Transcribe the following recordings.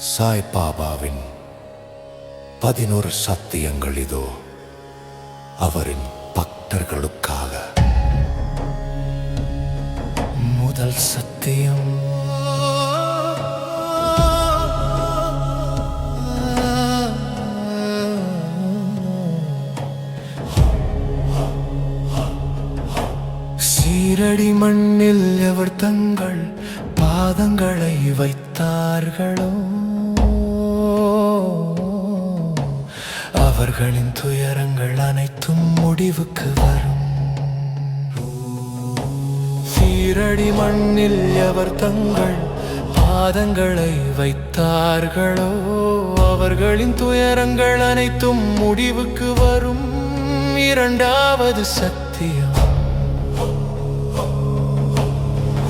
சாய் பாபாவின் பதினோரு சத்தியங்கள் இதோ அவரின் பக்தர்களுக்காக. முதல் சத்தியம். சீரடி மண்ணில் எவர் தங்கள் பாதங்களை வைத்தார்களோ? அவர்களின் துயரங்கள் அனைத்தும் முடிவுக்கு வரும். சீரடி மண்ணில் அவர் தங்கள் பாதங்களை வைத்தார்களோ அவர்களின் துயரங்கள் அனைத்தும் முடிவுக்கு வரும். இரண்டாவது சத்தியம்.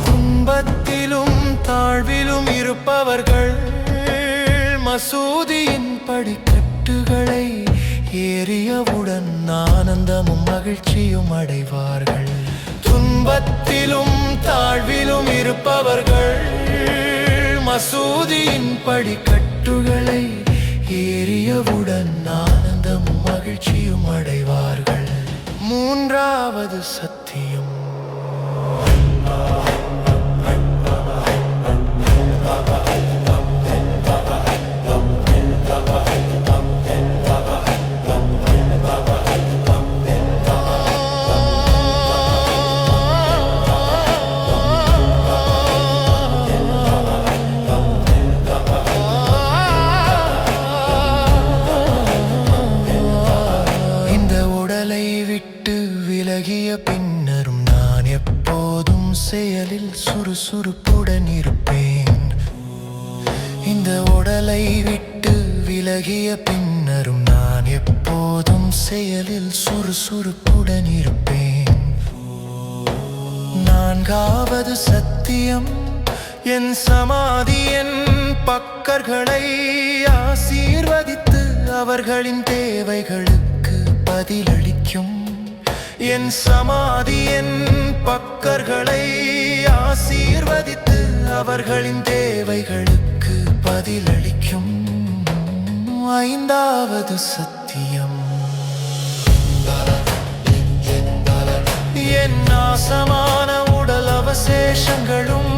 துன்பத்திலும் தாழ்விலும் இருப்பவர்கள் மசூதியின் படிக்கட்டுகளை ஏறியவுடன் ஆனந்தமும் மகிழ்ச்சியும் அடைவார்கள். துன்பத்திலும் தாழ்விலும் இருப்பவர்கள் மசூதியின் படிக்கட்டுகளை ஏறியவுடன் ஆனந்தமும் மகிழ்ச்சியும் அடைவார்கள். மூன்றாவது சத் விலகிய பின்னரும் நான் எப்போதும் செயலில் சுறுசுறுப்புடன் இருப்பேன். நான்காவது சத்தியம் என் சமாதி என் பக்கர்களை ஆசீர்வதித்து அவர்களின் தேவைகளுக்கு பதிலளிக்கும். என் சமாதி என் பக்கர்களை ஆசீர்வதித்து அவர்களின் தேவைகளுக்கு பதிலளிக்கும். ஐந்தாவது சத்தியம். என் நாசமான உடல் அவசேஷங்களும்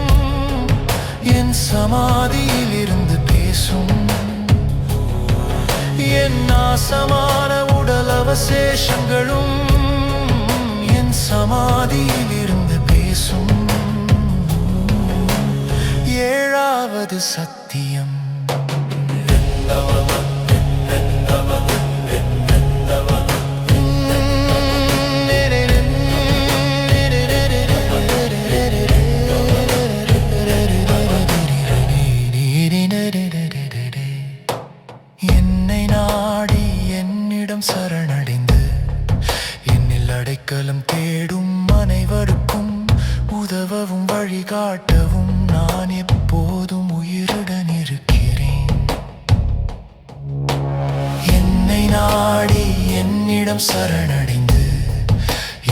என் சமாதியில் இருந்து பேசும். என் நாசமான உடல் அவசேஷங்களும் என் சமாதியில் இருந்து பேசும். ஏழாவது சத்தியம். உதவவும் வழிகாட்டவும் நான் எப்போதும் உயிருடன் இருக்கிறேன். என்னை நாடி என்னிடம் சரணடைந்து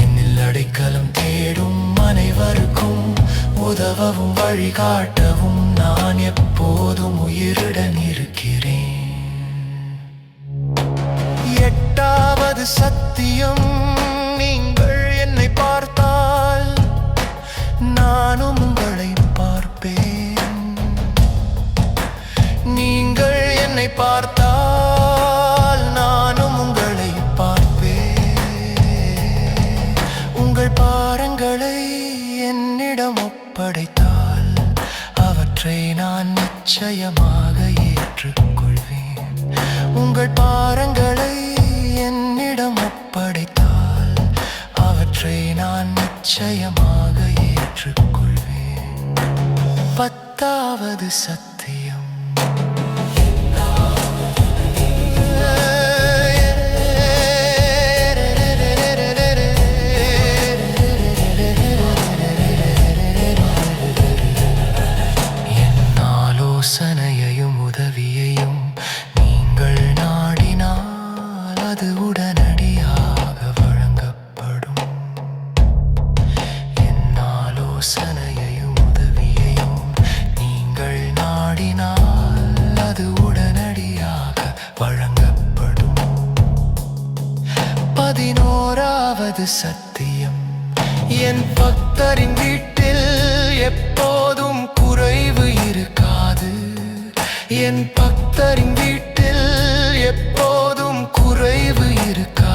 என்னில் அடைக்கலம் தேடும் அனைவருக்கும் உதவவும் வழிகாட்டவும் நான் எப்போதும் உயிருடன் இருக்கிறேன். எட்டாவது சத்தியம் நீங்கள் நிச்சயமாக ஏற்றுக்கொள்வேன். உங்கள் பாரங்களை என்னிடம் ஒப்படைத்தால் அவற்றை நான் நிச்சயமாக ஏற்றுக்கொள்வேன். பத்தாவது சத் உதவியையும் நீங்கள் நாடினால் உடனடியாக வழங்கப்படும். பதினோராவது சத்தியம். என் பக்தரின் வீட்டில் எப்போதும் குறைவு இருக்காது. என் பக்தரின் வீட்டில் எப்போதும் குறைவு இருக்காது.